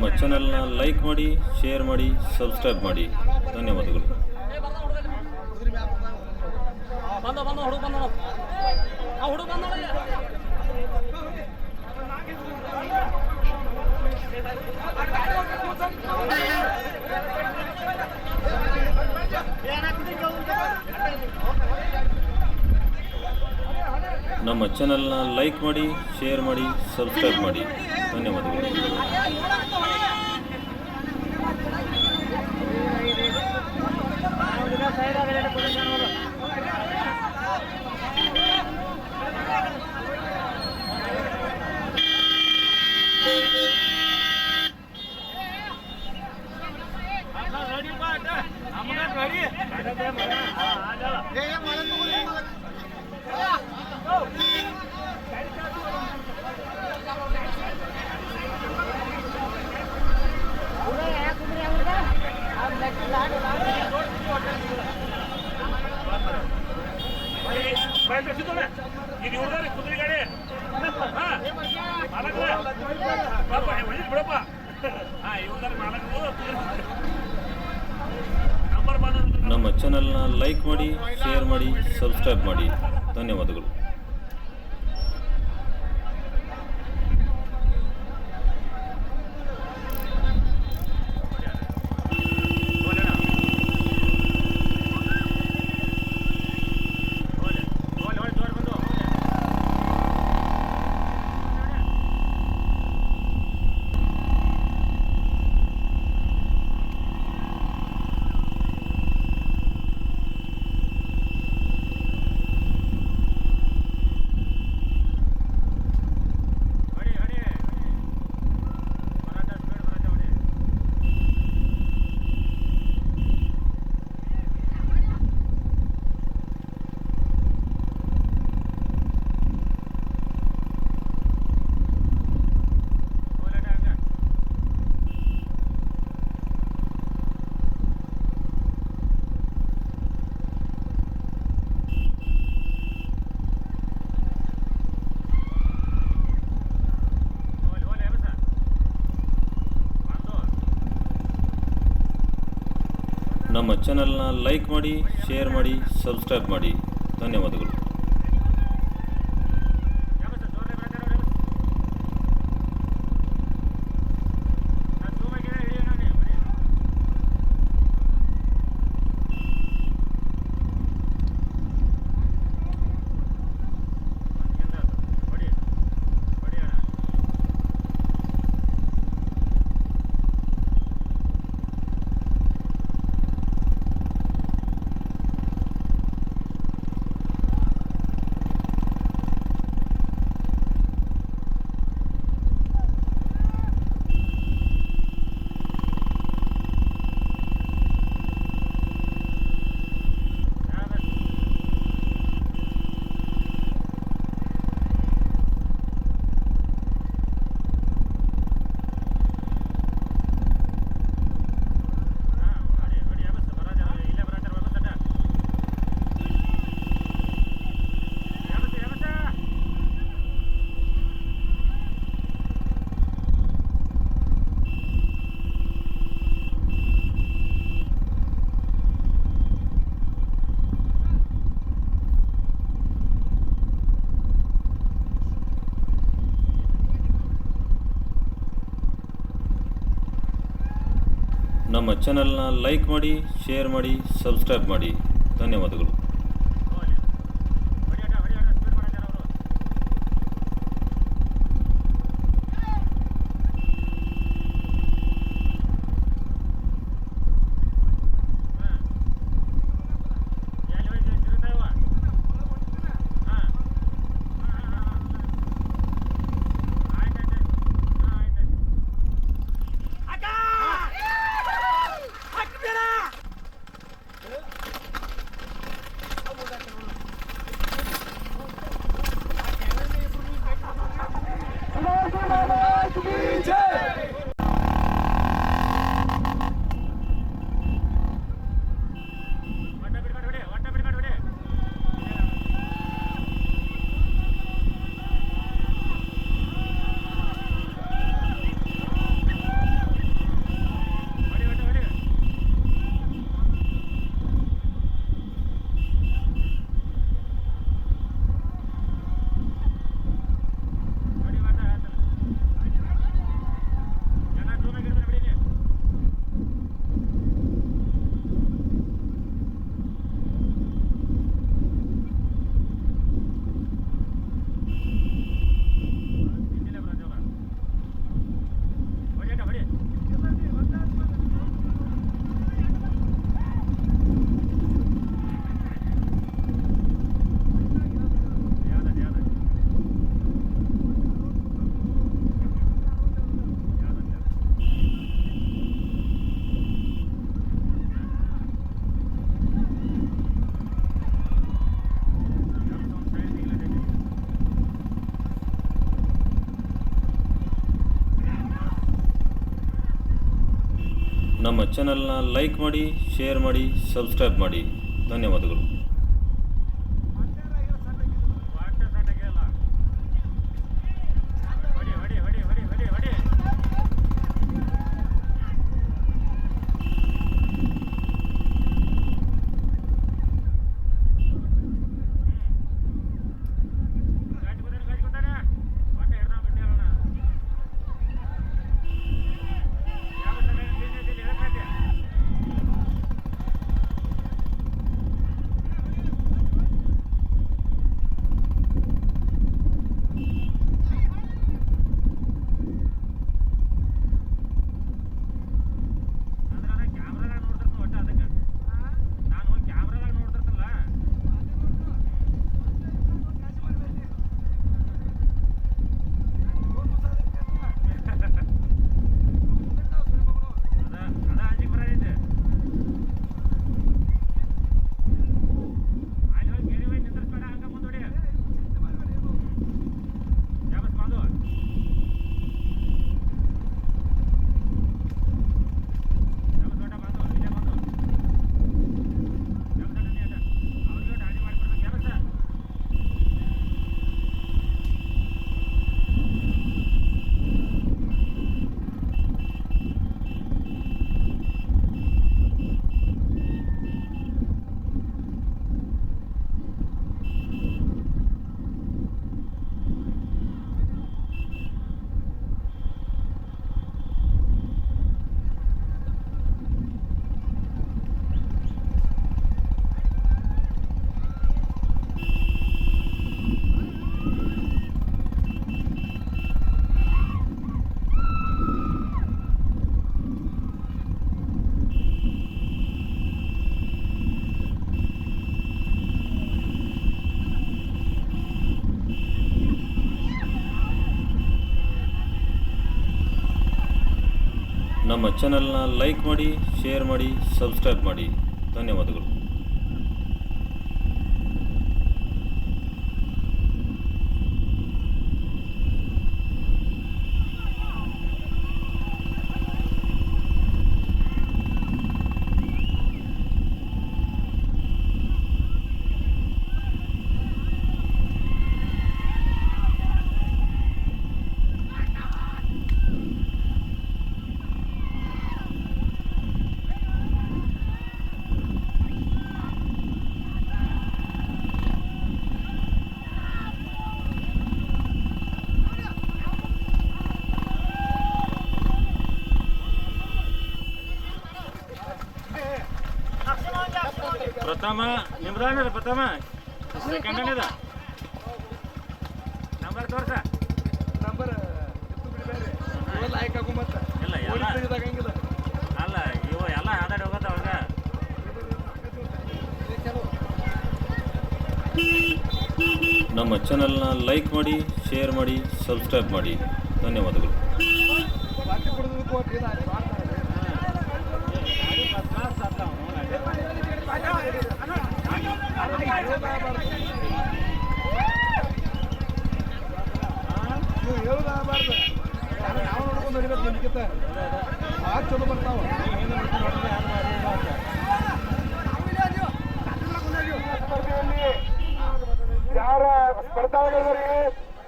ನಮ್ಮ ಚಾನೆಲ್ನ ಲೈಕ್ ಮಾಡಿ ಶೇರ್ ಮಾಡಿ ಸಬ್ಸ್ಕ್ರೈಬ್ ಮಾಡಿ. ಧನ್ಯವಾದಗಳು. ನಮ್ಮ ಚಾನೆಲ್ನ ಲೈಕ್ ಮಾಡಿ ಶೇರ್ ಮಾಡಿ ಸಬ್ಸ್ಕ್ರೈಬ್ ಮಾಡಿ. ಧನ್ಯವಾದಗಳು. ಚಾನಲ್ನ ಲೈಕ್ ಮಾಡಿ ಶೇರ್ ಮಾಡಿ ಸಬ್ಸ್ಕ್ರೈಬ್ ಮಾಡಿ. ಧನ್ಯವಾದಗಳು. ನಮ್ಮ ಚಾನಲ್ನ ಲೈಕ್ ಮಾಡಿ ಶೇರ್ ಮಾಡಿ ಸಬ್ಸ್ಕ್ರೈಬ್ ಮಾಡಿ. ಧನ್ಯವಾದಗಳು. ನಮ್ಮ ಚಾನಲ್ನ ಲೈಕ್ ಮಾಡಿ ಶೇರ್ ಮಾಡಿ ಸಬ್ಸ್ಕ್ರೈಬ್ ಮಾಡಿ. ಧನ್ಯವಾದಗಳು. ನಮ್ಮ ಚಾನಲ್ನ ಲೈಕ್ ಮಾಡಿ ಶೇರ್ ಮಾಡಿ ಸಬ್ಸ್ಕ್ರೈಬ್ ಮಾಡಿ. ಧನ್ಯವಾದಗಳು. ನಮ್ಮ ಚಾನಲ್ನ ಲೈಕ್ ಮಾಡಿ ಶೇರ್ ಮಾಡಿ ಸಬ್ಸ್ಕ್ರೈಬ್ ಮಾಡಿ. ಧನ್ಯವಾದಗಳು. ಪ್ರಥಮ ನಿಮ್ದಾನ ಪ್ರಥಮ ಸೆಕೆಂಡ್ ಇದೆ ನಂಬರ್ ತೋರ್ಸ. ನಂಬರ್ ಇಲ್ಲ ಎಲ್ಲ. ಅಲ್ಲ ಇವ ಎಲ್ಲ ಆದಾಡಿ ಹೋಗತ್ತ ಅವಾಗ. ನಮ್ಮ ಚಾನಲ್ನ ಲೈಕ್ ಮಾಡಿ ಶೇರ್ ಮಾಡಿ ಸಬ್ಸ್ಕ್ರೈಬ್ ಮಾಡಿ. ಧನ್ಯವಾದಗಳು. ಕುಡಿದಕ್ಕೆ ಚಲೋ ಬರ್ತಾವ ಯಾರ ಸ್ಪರ್ಧಾಳುಗಳಿಗೆ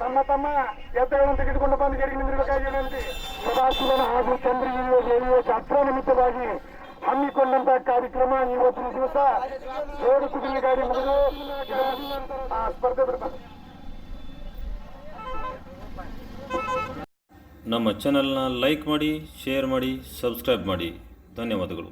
ತಮ್ಮ ತಮ್ಮ ಎತ್ತುಗಳನ್ನು ತೆಗೆದುಕೊಂಡು ಬಂದು ಗೆರಿಗೆ ನಿಂದಿರಬೇಕಾಗಿ ವಿನಂತಿ ಸದಾಶಿವನ ಹಾಗೂ ಚಂದ್ರಗಿರಿಯ ದೇವಿಯ ಶಾಸ್ತ್ರ ನಿಮಿತ್ತವಾಗಿ ಹಮ್ಮಿಕೊಂಡಂತಹ ಕಾರ್ಯಕ್ರಮ ಇವತ್ತಿನ ದಿವಸ ಜೋಡು ಕುದುರೆ ಗಾಡಿ ಮುಗಿದು ಸ್ಪರ್ಧೆ ಬಿಡ್ತಾರೆ. ನಮ್ಮ ಚಾನಲ್ನ ಲೈಕ್ ಮಾಡಿ ಶೇರ್ ಮಾಡಿ ಸಬ್ಸ್ಕ್ರೈಬ್ ಮಾಡಿ. ಧನ್ಯವಾದಗಳು.